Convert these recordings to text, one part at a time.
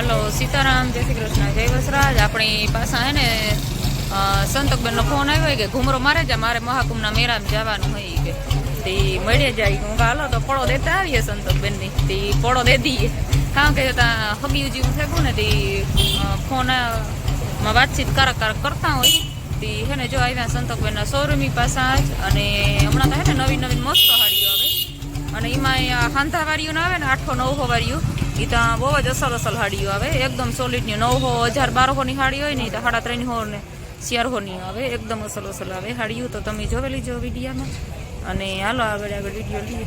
હાલો સીતારામ જય શ્રી કૃષ્ણ જય વસરાજ. આપણી પાસે હે ને સંતકબેનનો ફોન આવ્યો કે ઘુમરો મારે જા મારે મહાકુંભના મેળામાં જવાનું હોય કે. તે મળીએ જાય. હું હાલો તો પડો દેતા આવીએ સંતકબેનની તે પડો દે દઈએ. કારણ કે ત્યાં હગી જેવું થયું ને તે અ, ફોનમાં વાતચીત કારક કારક કરતા હોય. તે હે ને જો આવ્યા સંતકબેનના શોરૂમી પાસે જ અને હમણાં તો હે ને નવી નવીન મસ્ત હાડીઓ આવે. અને એમાં અહીંયા હાંધા વાળીઓ આવે ને આઠો નવ વાળીઓ. એ ત્યાં બહુ જ અસલ અસલ હાડીઓ આવે. એકદમ સોલિડની નવસો હજાર બારસોની હાડી હોય ને તો સાડા ત્રણસો ને ચારસોની આવે. એકદમ અસલ અસલ આવે. હાડીઓ તો તમે જોવેલી જો વિડીયામાં. અને હાલો આગળ આગળ વીડિયો લઈએ.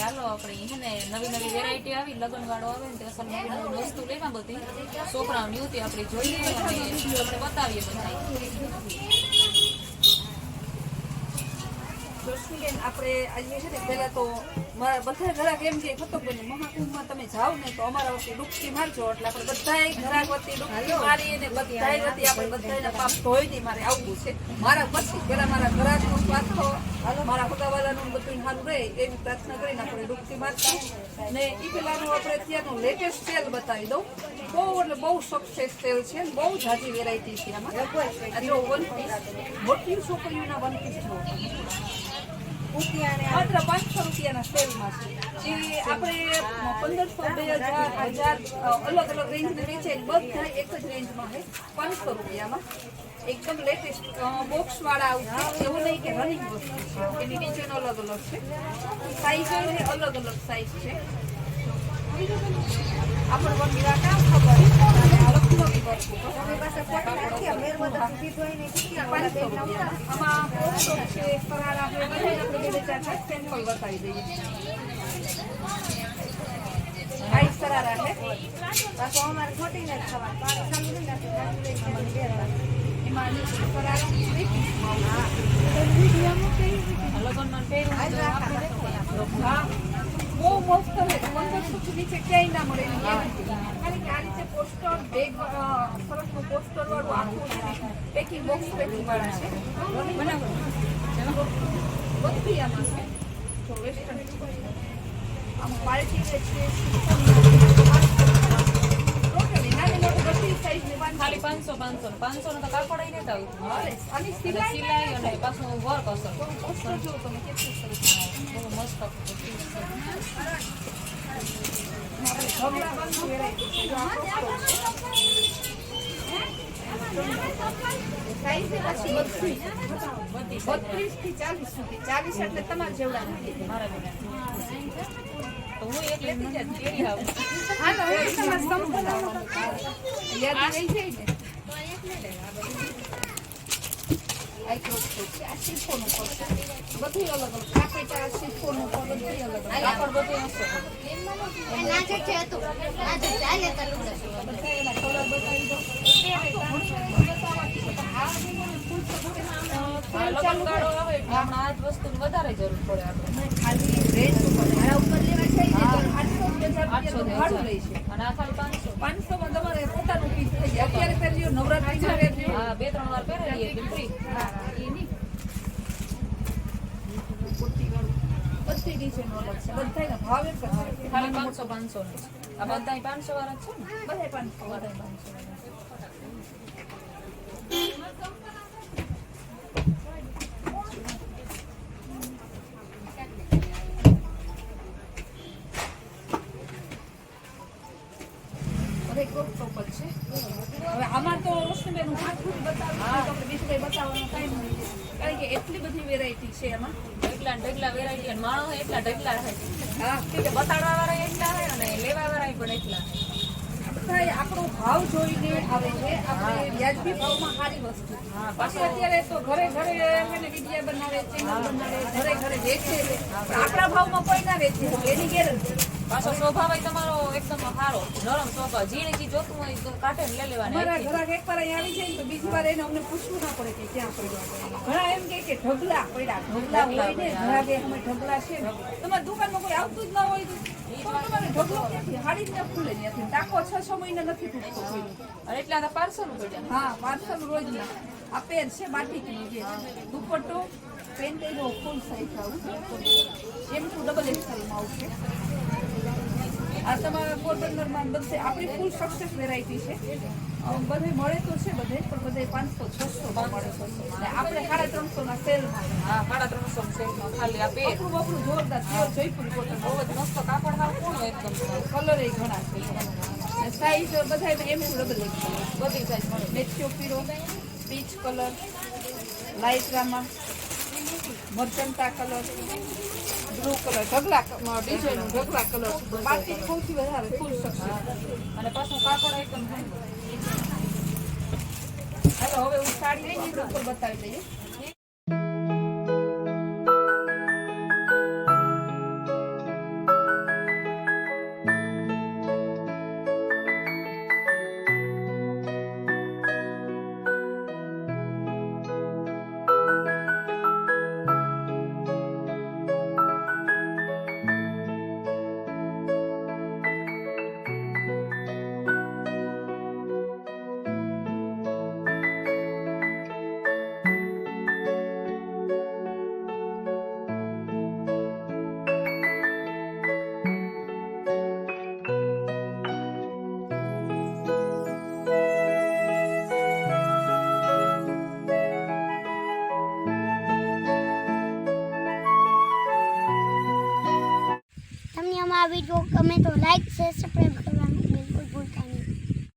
હાલો આપણે છે ને નવી નવી વેરાયટી આવી લગ્નવાળો આવે ને અસલ નવી વસ્તુ લેવા છોકરાઓની હતી આપણે જોઈએ આપણે બતાવીએ બધા આપણે આજે છે ને પહેલાં તો મારા બધા ઘરાક એમ કે ખતોબેન મહાકુંભમાં તમે જાઓ ને તો અમારા વતી ડૂબકી મારજો. એટલે આપણે બધાય ઘરાક વતી ડૂબકી મારી અને બધાય વતી આપણે પાપ ધોઈને મારે આવવું છે. મારા પછી પહેલાં મારા ઘરાકનો સ્વાસ્થ્ય મારા ખોટાવાલાનું બધું સારું રહે એવી પ્રાર્થના કરીને આપણે ડૂબકી મારતા ને એ પહેલાંનું આપણે અત્યારનું લેટેસ્ટ સેલ બતાવી દઉં. બહુ એટલે બહુ સક્સેસ સેલ છે બહુ જાજી વેરાયટી છે આમાં. મોટી છોકરીઓના વન પીસ પાંચસો રૂપિયાના સેલમાં જે આપણે પંદરસો, બે અલગ અલગ રેન્જની બધા એક જ રેન્જમાં પાંચસો રૂપિયામાં. એકદમ લેટેસ્ટ બોક્સવાળા આવશે એવું નહીં કે રનિંગ એની ડિઝાઇન અલગ અલગ છે. સાઇઝ હોય અલગ અલગ સાઇઝ છે. આપણને પણ ખબર બહુ મસ્તથી નીચે ક્યાંય ના મળે એની guarantee. કારણ કે આ રીતે પોસ્ટર બેગ સરસનું પોસ્ટર વાળું આખું છે. પેકિંગ બોક્સ પેકિંગ વાળા છે. બનાવો બધું આમાં છે. વેસ્ટર્ન આમ પાર્ટી છે ટોટલી નાની મોટી બધી સાઈઝની ખાલી પાંચસો પાંચસો પાંચસો નો તો કાપડ આવી નતા આવતું. સિલાઈ સિલાઈ અને પાછું વર્ક અસર. પોસ્ટર જો તમે કેટલું સરસ બહુ મસ્ત છે. છે છે સાઈઝ પછી બત્રીસ બત્રીસથી ચાલીસ સુધી ચાલીસ એટલે તમારે જેવડા હું એક લેતી જ પહેરી આવું. હાલો તમારે આવવાનું. યાદ રહી જાય ને આ એક વસ્તુ છે. આ શિફોનું પડશે. વધારે જરૂર પડે આપણે. ખાલી પાંચસો. પાંચસો તમારે પહેરજો હા, બે ત્રણ વાર પહેરેલી એટલે હા, એ નહીં. બધી ડિઝાઇન અલગ છે. બધાયના ભાવ એક જ ખાલી પાંચસો પાંચસો આ બધાય પાંચસો વાળા જ છે ને? બધાય પાંચસો બધાય પાંચસો વાળા છે. ઉપર છે હવે આમાં તો રોશનીબેન હું આખું જ બતાવું છું, તો આપણે બીજું કંઈ બતાવવાનો ટાઈમ નથી કારણ કે એટલી બધી વેરાયટી છે એમાં. ઢગલા ઢગલા વેરાયટી અને માણસો એટલા ઢગલા છે. હા. કે બતાડવા વાળા એટલા હોય અને લેવા વાળા પણ એટલા. આપણો ભાવ જોઈને આવે છે. આપણે વ્યાજબી ભાવમાં સારી વસ્તુ. પછી અત્યારે તો ઘરે ઘરે વિડીયા બનાવે ચેનલ બનાવે ઘરે ઘરે વેચે છે. આપણા ભાવમાં કોઈ ના વેચે એની ગેરંટી પાછો સ્વભાવ તમારો એકદમ સારો નરમ સ્વભાવ. ઝીણી ચીજ જોતું હોય તો કાઢે ને લઈ લેવાની. મારા અહીંથી. એક વાર અહીંયા આવી જાય તો બીજી વાર એને અમને પૂછવું ના પડે કે ક્યાં પડ્યા ઘણા એમ કે કે ઢગલા પડ્યા ઢગલા હોય ને ઘરાકે અમે ઢગલા છે ને. તમારી દુકાનમાં કોઈ આવતું જ ના હોય તો તમારે ઢગલો ક્યાંથી? હાડી જ ન ખુલે ત્યાંથી ટાંકો છ છ મહિના નથી તૂટતો પાર્સલ પડ્યા હા પાર્સલ રોજના આ પેન છે બાટીકનું જે. દુપટ્ટો પેન એનો ફૂલ સાઈઝ આવું એમ ટુ ડબલ એક્સેલમાં આવશે. આ તમારા પોરબંદરમાં બધે આપણી ફૂલ સક્સેસ વેરાયટી છે. બધે મળે તો છે બધે પણ બધે પાંચસો છસો મળે ને આપણે સાડા ત્રણસો ના સેલમાં હા સાડા ત્રણસો સેલમાં ખાલી આપે. આપણું બપડું જોરદાર પ્યોર જયપુર કોટન બહુ જ મસ્ત કાપડ હાવ કોણ એકદમ? કલર એ ઘણા છે. સાઈઝ બધા એમ ટુ ડબલ બધી સાઈઝ મળે. મેથ્યો પીરો પીચ કલર લાઇટ રામા મરચંટા કલર બ્લુ કલર, ઢગલા ડિઝાઇન ઢગલા કલર બાકી સૌથી વધારે ફૂલ શકશે અને પાછું કાપડ એકદમ હવે હું સાડી ઉપર બતાવી દઈએ. તમને અમારા વીડિયો ગમે તો લાઈક શેર સબસ્ક્રાઈબ કરવાનું